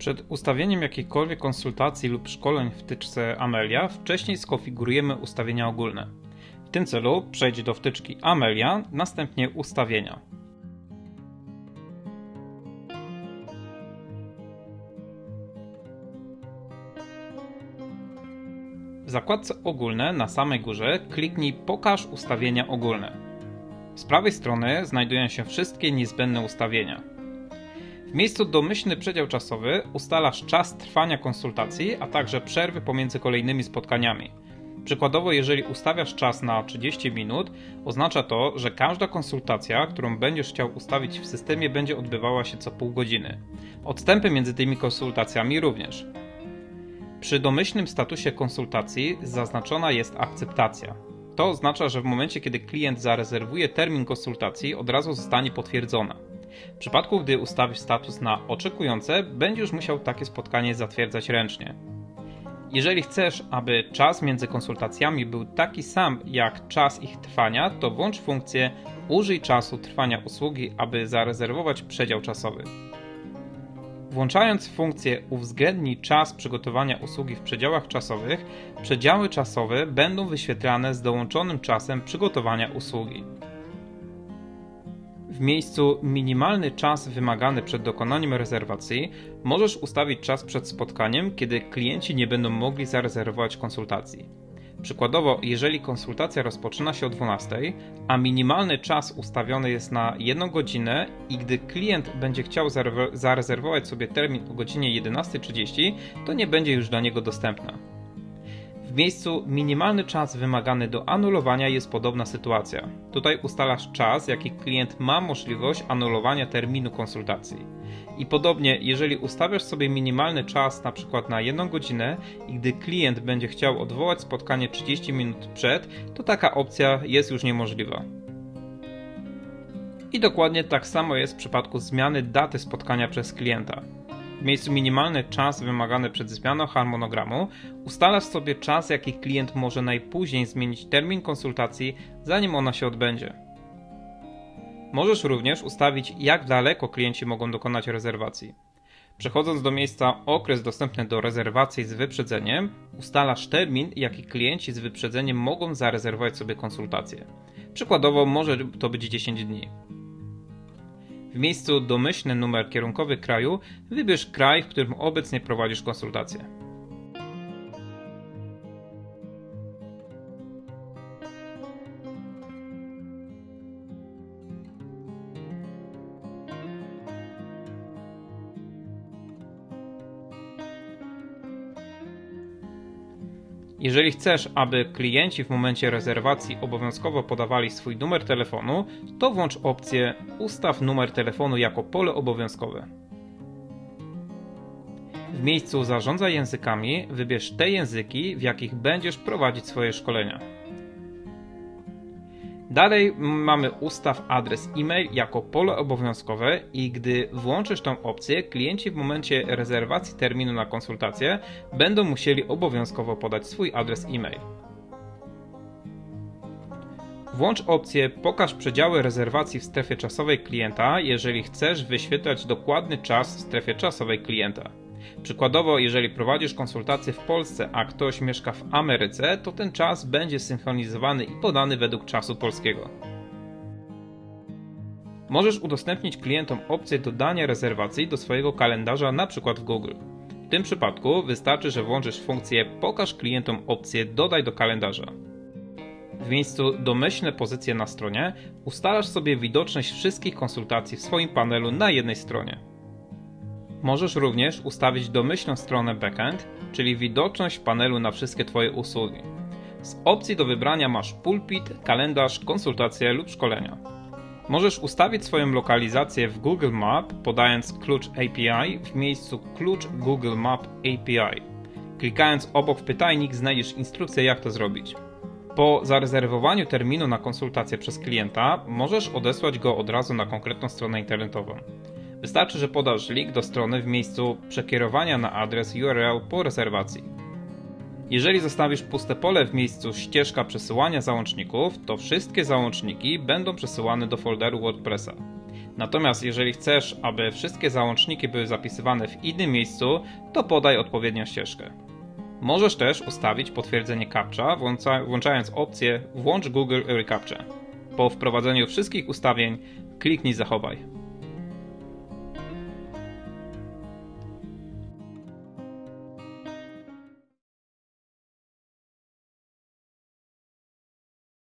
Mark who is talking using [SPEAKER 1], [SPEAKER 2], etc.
[SPEAKER 1] Przed ustawieniem jakiejkolwiek konsultacji lub szkoleń w wtyczce Amelia wcześniej skonfigurujemy ustawienia ogólne. W tym celu przejdź do wtyczki Amelia, następnie ustawienia. W zakładce Ogólne na samej górze kliknij Pokaż ustawienia ogólne. Z prawej strony znajdują się wszystkie niezbędne ustawienia. W miejscu domyślny przedział czasowy ustalasz czas trwania konsultacji, a także przerwy pomiędzy kolejnymi spotkaniami. Przykładowo, jeżeli ustawiasz czas na 30 minut, oznacza to, że każda konsultacja, którą będziesz chciał ustawić w systemie, będzie odbywała się co pół godziny. Odstępy między tymi konsultacjami również. Przy domyślnym statusie konsultacji zaznaczona jest akceptacja. To oznacza, że w momencie, kiedy klient zarezerwuje termin konsultacji, od razu zostanie potwierdzona. W przypadku, gdy ustawisz status na oczekujące, będziesz musiał takie spotkanie zatwierdzać ręcznie. Jeżeli chcesz, aby czas między konsultacjami był taki sam jak czas ich trwania, to włącz funkcję Użyj czasu trwania usługi, aby zarezerwować przedział czasowy. Włączając funkcję Uwzględnij czas przygotowania usługi w przedziałach czasowych, przedziały czasowe będą wyświetlane z dołączonym czasem przygotowania usługi. W miejscu minimalny czas wymagany przed dokonaniem rezerwacji możesz ustawić czas przed spotkaniem, kiedy klienci nie będą mogli zarezerwować konsultacji. Przykładowo, jeżeli konsultacja rozpoczyna się o 12, a minimalny czas ustawiony jest na 1 godzinę i gdy klient będzie chciał zarezerwować sobie termin o godzinie 11.30, to nie będzie już dla niego dostępna. W miejscu minimalny czas wymagany do anulowania jest podobna sytuacja. Tutaj ustalasz czas, jaki klient ma możliwość anulowania terminu konsultacji. I podobnie, jeżeli ustawiasz sobie minimalny czas na przykład na 1 godzinę i gdy klient będzie chciał odwołać spotkanie 30 minut przed, to taka opcja jest już niemożliwa. I dokładnie tak samo jest w przypadku zmiany daty spotkania przez klienta. W miejscu minimalny czas wymagany przed zmianą harmonogramu ustalasz sobie czas, jaki klient może najpóźniej zmienić termin konsultacji, zanim ona się odbędzie. Możesz również ustawić, jak daleko klienci mogą dokonać rezerwacji. Przechodząc do miejsca okres dostępny do rezerwacji z wyprzedzeniem, ustalasz termin, jaki klienci z wyprzedzeniem mogą zarezerwować sobie konsultację. Przykładowo może to być 10 dni. W miejscu domyślny numer kierunkowy kraju wybierz kraj, w którym obecnie prowadzisz konsultację. Jeżeli chcesz, aby klienci w momencie rezerwacji obowiązkowo podawali swój numer telefonu, to włącz opcję Ustaw numer telefonu jako pole obowiązkowe. W miejscu Zarządzaj językami wybierz te języki, w jakich będziesz prowadzić swoje szkolenia. Dalej mamy ustaw adres e-mail jako pole obowiązkowe i gdy włączysz tą opcję, klienci w momencie rezerwacji terminu na konsultację będą musieli obowiązkowo podać swój adres e-mail. Włącz opcję Pokaż przedziały rezerwacji w strefie czasowej klienta, jeżeli chcesz wyświetlać dokładny czas w strefie czasowej klienta. Przykładowo, jeżeli prowadzisz konsultację w Polsce, a ktoś mieszka w Ameryce, to ten czas będzie synchronizowany i podany według czasu polskiego. Możesz udostępnić klientom opcję dodania rezerwacji do swojego kalendarza, np. w Google. W tym przypadku wystarczy, że włączysz funkcję Pokaż klientom opcję Dodaj do kalendarza. W miejscu Domyślne pozycje na stronie ustalasz sobie widoczność wszystkich konsultacji w swoim panelu na jednej stronie. Możesz również ustawić domyślną stronę backend, czyli widoczność panelu na wszystkie Twoje usługi. Z opcji do wybrania masz pulpit, kalendarz, konsultacje lub szkolenia. Możesz ustawić swoją lokalizację w Google Map podając klucz API w miejscu klucz Google Map API. Klikając obok w pytajnik znajdziesz instrukcję jak to zrobić. Po zarezerwowaniu terminu na konsultację przez klienta możesz odesłać go od razu na konkretną stronę internetową. Wystarczy, że podasz link do strony w miejscu przekierowania na adres URL po rezerwacji. Jeżeli zostawisz puste pole w miejscu ścieżka przesyłania załączników, to wszystkie załączniki będą przesyłane do folderu WordPressa. Natomiast jeżeli chcesz, aby wszystkie załączniki były zapisywane w innym miejscu, to podaj odpowiednią ścieżkę. Możesz też ustawić potwierdzenie CAPTCHA, włącza- włączając opcję Włącz Google ReCAPTCHA. Po wprowadzeniu wszystkich ustawień kliknij Zachowaj.